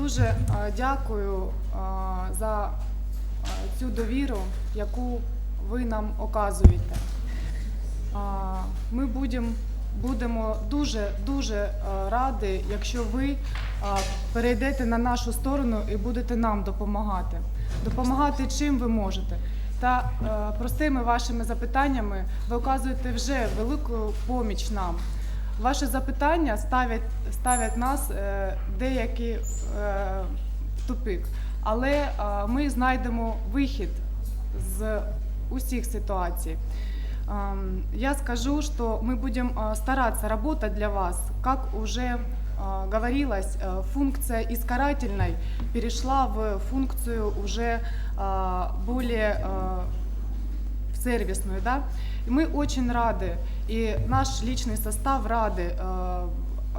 дуже е, дякую е, за е, цю довіру, яку ви нам оказуєте. Ми будемо, будемо дуже дуже е, раді, якщо ви перейдете на нашу сторону і будете нам допомагати. Допомагати чим ви можете. Та простими вашими запитаннями ви оказуєте вже велику поміч нам. Ваші запитання ставлять, ставлять нас е, деякі е, тупик, але е, ми знайдемо вихід з усіх ситуацій. Ам, Я скажу, что мы будем а, стараться работать для вас. Как уже говорилось, функция из перешла в функцию уже более сервисную, да. И мы очень рады, и наш личный состав рады, э,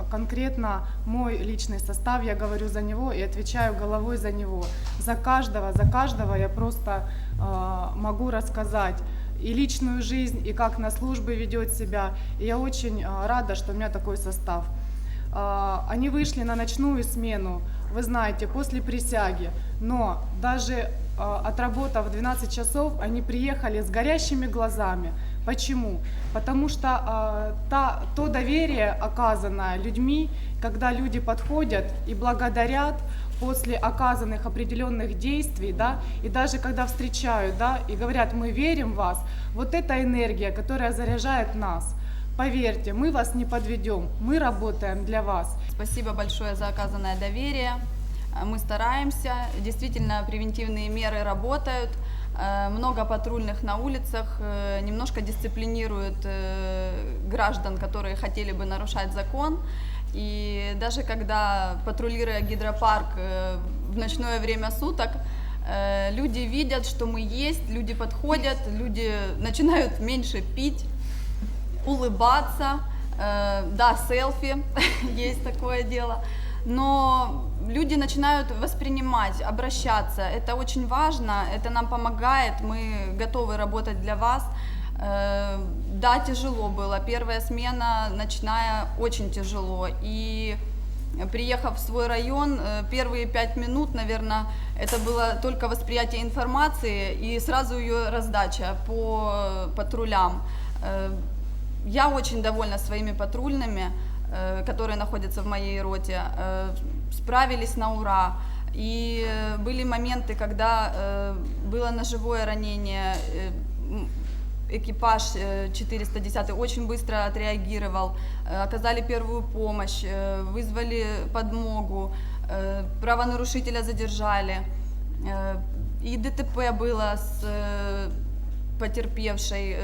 конкретно мой личный состав, я говорю за него и отвечаю головой за него. За каждого, за каждого я просто э, могу рассказать и личную жизнь, и как на службе ведет себя. И я очень э, рада, что у меня такой состав. Они вышли на ночную смену, вы знаете, после присяги, но даже а, отработав 12 часов, они приехали с горящими глазами. Почему? Потому что а, та, то доверие, оказанное людьми, когда люди подходят и благодарят после оказанных определенных действий, да, и даже когда встречают, да, и говорят, мы верим в вас, вот эта энергия, которая заряжает нас. Поверьте, мы вас не подведем, мы работаем для вас. Спасибо большое за оказанное доверие. Э, Мы стараемся. Действительно, превентивные меры работают. Э, Много патрульных на улицах э, немножко дисциплинируют граждан, которые хотели бы нарушать закон. И даже когда патрулируя гидропарк в ночное время суток, люди видят, что мы есть, люди подходят, люди начинают меньше пить, улыбаться, да, селфи, есть такое дело, но люди начинают воспринимать, обращаться, это очень важно, это нам помогает, мы готовы работать для вас. Э, Да, тяжело было, первая смена ночная очень тяжело, и приехав в свой район, э, первые пять минут, наверное, это было только восприятие информации и сразу ее раздача по патрулям. Я очень довольна своими патрульными, э, которые находятся в моей роте. Э, Справились на ура. И э, были моменты, когда было ножевое ранение, экипаж э, 410 очень быстро отреагировал, оказали первую помощь, вызвали подмогу, правонарушителя задержали. И ДТП было с потерпевшей,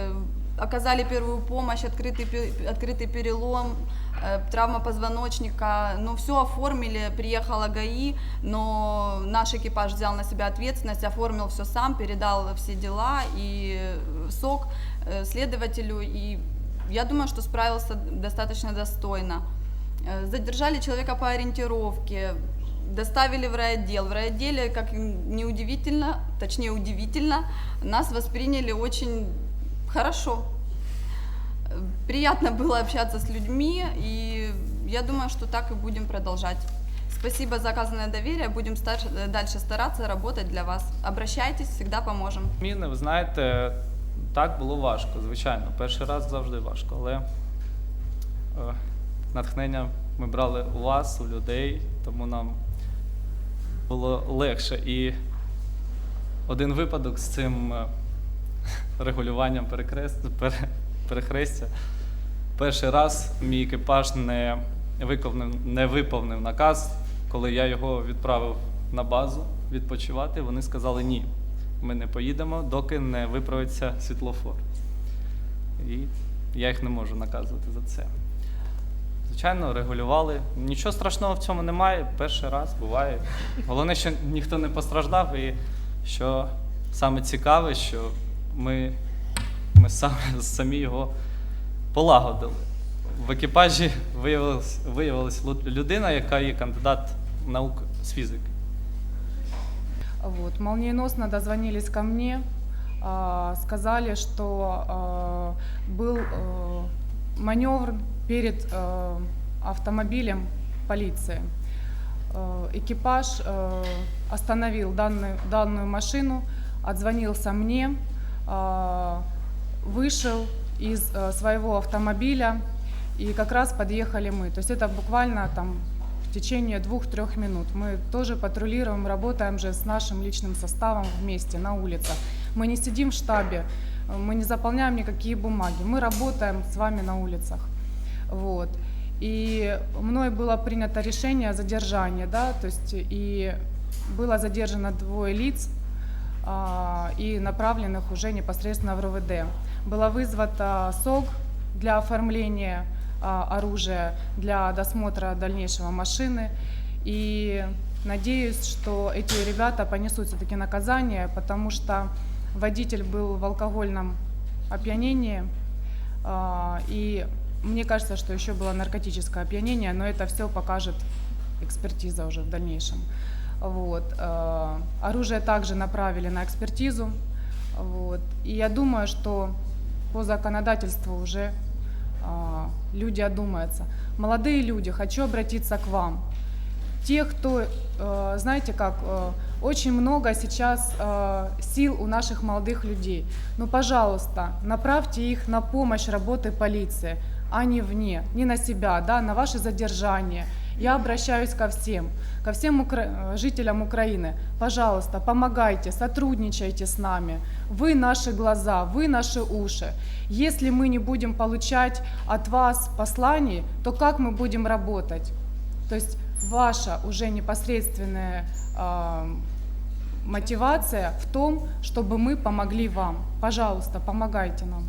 оказали первую помощь, открытый, открытый перелом, э, травма позвоночника, ну все оформили, приехала ГАИ, но наш экипаж взял на себя ответственность, оформил все сам, передал все дела и э, СОК э, следователю, и я думаю, что справился достаточно достойно. Задержали человека по ориентировке, доставили в райотдел. В райотделе, как ни удивительно, точнее удивительно, нас восприняли очень хорошо. Э, Приятно было общаться с людьми, и я думаю, что так и будем продолжать. Спасибо за оказанное доверие, будем стар- э, дальше стараться работать для вас. Обращайтесь, всегда поможем. Зміни, ви знаєте, так було важко, звичайно. Перший раз завжди важко, але е, натхнення ми брали у вас, у людей, тому нам було легше. І один випадок з цим е, регулюванням перехрестя. Перший раз мій екіпаж не виконав, не виповнив наказ, коли я його відправив на базу відпочивати. Вони сказали ні. Ми не поїдемо, доки не виправиться світлофор. І я їх не можу наказувати за це. Звичайно, регулювали. Нічого страшного в цьому немає. Перший раз буває. Головне, що ніхто не постраждав, і що саме цікаве, що ми, ми саме, самі його полагодили. В екіпажі виявилась, виявилась лу- людина, яка є кандидат наук з фізики. Вот, молниеносно дозвонились ко мне, а, сказали, что а, был э, маневр перед э, автомобилем полиции. э, экипаж э, остановил данную, данную машину, отзвонился мне, э, вышел из э, своего автомобиля, и как раз подъехали мы. То есть это буквально там в течение двух-трех минут. Мы тоже патрулируем, работаем же с нашим личным составом вместе на улицах. Мы не сидим в штабе, э, мы не заполняем никакие бумаги, мы работаем с вами на улицах. Вот. И мной было принято решение о задержании, да, то есть и было задержано двое лиц и направленных уже непосредственно в РОВД. Было вызвато СОГ для оформления а, оружия, для досмотра дальнейшего машины. И надеюсь, что эти ребята понесут все-таки наказание, потому что водитель был в алкогольном опьянении. а, И мне кажется, что еще было наркотическое опьянение, но это все покажет экспертиза уже в дальнейшем. Вот. э, Оружие также направили на экспертизу. Вот. И я думаю, что по законодательству уже а, люди одумаются. Молодые люди, хочу обратиться к вам. Те, кто, э, знаете как, э, очень много сейчас э, сил у наших молодых людей. Ну, пожалуйста, направьте их на помощь работы полиции, а не вне, не на себя, да, на ваши задержания. Я обращаюсь ко всем, ко всем укра- жителям Украины. Пожалуйста, помогайте, сотрудничайте с нами. Вы наши глаза, вы наши уши. Если мы не будем получать от вас посланий, то как мы будем работать? То есть ваша уже непосредственная э, мотивация в том, чтобы мы помогли вам. Пожалуйста, помогайте нам.